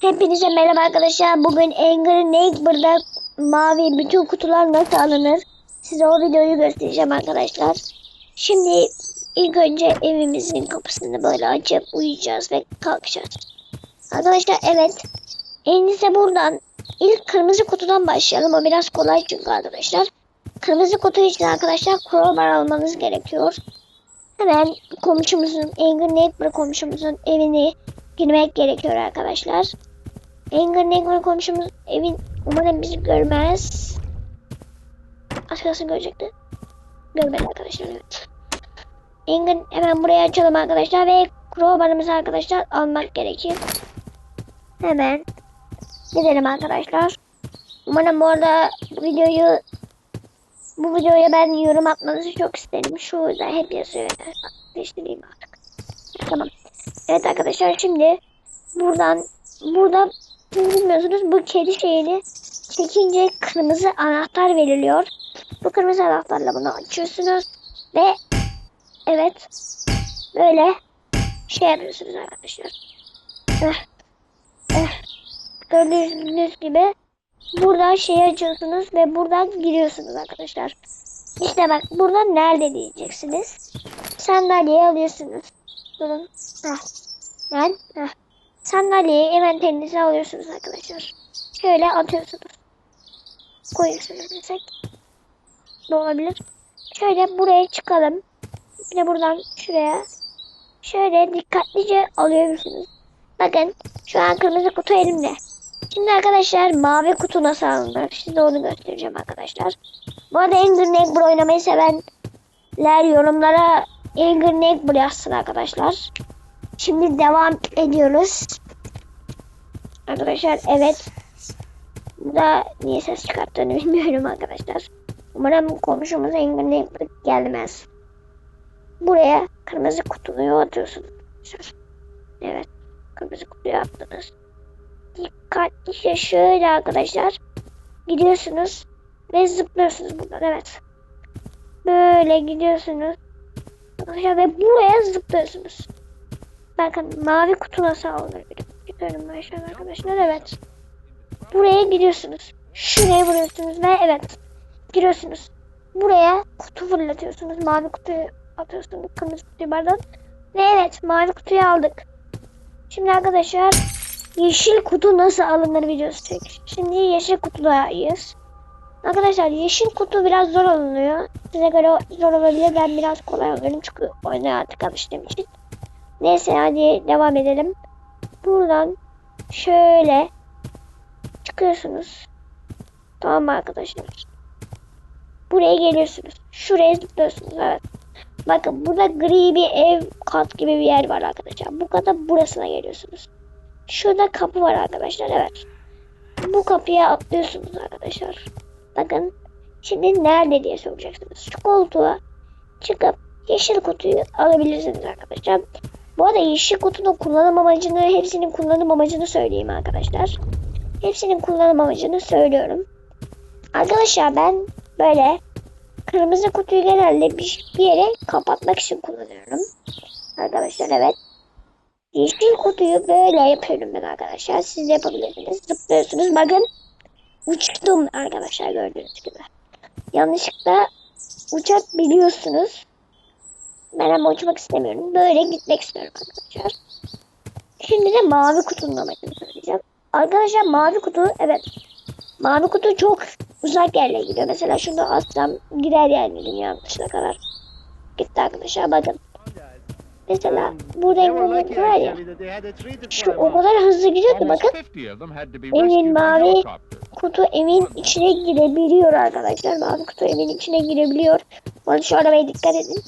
Hepinize merhaba arkadaşlar. Bugün Angry Neighbor'da mavi bütün kutular nasıl alınır? Size o videoyu göstereceğim arkadaşlar. Şimdi ilk önce evimizin kapısını böyle açıp uyuyacağız ve kalkacağız. Arkadaşlar evet. En iyisi buradan ilk kırmızı kutudan başlayalım. O biraz kolay çünkü arkadaşlar. Kırmızı kutu için arkadaşlar crowbar almanız gerekiyor. Hemen komşumuzun, Angry Neighbor komşumuzun evini girmek gerekiyor arkadaşlar. Angry Neighbor komşumuz evin umarım bizi görmez. Aşağısı görecekti. Görmedi arkadaşlar evet. Angry hemen buraya açalım arkadaşlar ve crowbar'ımızı arkadaşlar almak gerekir. Hemen gidelim arkadaşlar. Umarım bu arada videoyu bu videoya ben yorum atmanızı çok isterim. Şurada hep yazıyor. Değiştireyim artık. Tamam. Evet arkadaşlar şimdi buradan burada bilmiyorsunuz bu kedi şeyini çekince kırmızı anahtar veriliyor. Bu kırmızı anahtarla bunu açıyorsunuz ve evet böyle şey yapıyorsunuz arkadaşlar. Eh, eh. Gördüğünüz gibi buradan şeyi açıyorsunuz ve buradan giriyorsunuz arkadaşlar. İşte bak burada nerede diyeceksiniz. Sandalyeyi alıyorsunuz. Durun. Heh. Sandalyeyi envanterinize alıyorsunuz arkadaşlar. Şöyle atıyorsunuz. Koyuyorsunuz desek. Ne olabilir? Şöyle buraya çıkalım. Bir buradan şuraya. Şöyle dikkatlice alıyorsunuz. Bakın şu an kırmızı kutu elimde. Şimdi arkadaşlar mavi kutu nasıl alınır? Size onu göstereceğim arkadaşlar. Bu arada Angry Neighbor oynamayı sevenler yorumlara Angry Neighbor yazsın arkadaşlar. Şimdi devam ediyoruz. Arkadaşlar evet. Burada niye ses çıkarttığını bilmiyorum arkadaşlar. Umarım komşumuz Neighbor gelmez. Buraya kırmızı kutuyu atıyorsunuz. Evet. Kırmızı kutuyu attınız dikkatlice şöyle arkadaşlar gidiyorsunuz ve zıplıyorsunuz buradan evet. Böyle gidiyorsunuz. Arkadaşlar ve buraya zıplıyorsunuz. Bakın mavi kutu nasıl alınır? Çıkıyorum ben şu an arkadaşlar evet. Buraya gidiyorsunuz. Şuraya vuruyorsunuz ve evet. Giriyorsunuz. Buraya kutu fırlatıyorsunuz. Mavi kutuyu atıyorsunuz. Kırmızı kutuyu pardon. Ve evet mavi kutuyu aldık. Şimdi arkadaşlar yeşil kutu nasıl alınır videosu çek. Şimdi yeşil kutudayız. Arkadaşlar yeşil kutu biraz zor alınıyor. Size göre zor olabilir. Ben biraz kolay alıyorum çünkü oynaya artık alıştığım için. Neyse hadi devam edelim. Buradan şöyle çıkıyorsunuz. Tamam mı arkadaşlar? Buraya geliyorsunuz. Şuraya zıplıyorsunuz. Evet. Bakın burada gri bir ev kat gibi bir yer var arkadaşlar. Bu kata burasına geliyorsunuz. Şurada kapı var arkadaşlar. Evet. Bu kapıya atlıyorsunuz arkadaşlar. Bakın. Şimdi nerede diye soracaksınız. Şu koltuğa çıkıp yeşil kutuyu alabilirsiniz arkadaşlar. Bu arada yeşil kutunun kullanım amacını, hepsinin kullanım amacını söyleyeyim arkadaşlar. Hepsinin kullanım amacını söylüyorum. Arkadaşlar ben böyle kırmızı kutuyu genelde bir, yere kapatmak için kullanıyorum. Arkadaşlar evet. Yeşil kutuyu böyle yapıyorum ben arkadaşlar. Siz de yapabilirsiniz. Zıplıyorsunuz. Bakın. Uçtum arkadaşlar gördüğünüz gibi. Yanlışlıkla uçak biliyorsunuz. Ben ama uçmak istemiyorum. Böyle gitmek istiyorum arkadaşlar. Şimdi de mavi kutunun amacını söyleyeceğim. Arkadaşlar mavi kutu evet. Mavi kutu çok uzak yerlere gidiyor. Mesela şunu atsam gider yani dünya dışına kadar. Gitti arkadaşlar bakın. Mesela burada engin var ya. Şu o kadar hızlı gidiyor ki bakın. Evin mavi kutu evin içine girebiliyor arkadaşlar. Mavi kutu evin içine girebiliyor. Bana şu arabaya dikkat edin.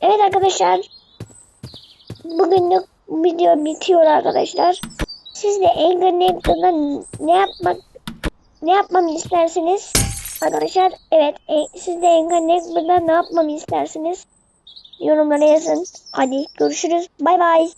Evet arkadaşlar. Bugünlük video bitiyor arkadaşlar. Siz de Angry Neighbor'da ne yapmak ne yapmamı istersiniz? Arkadaşlar evet e, siz de Angry Neighbor'da ne yapmamı istersiniz? Yorumlara yazın. Hadi görüşürüz. Bay bay.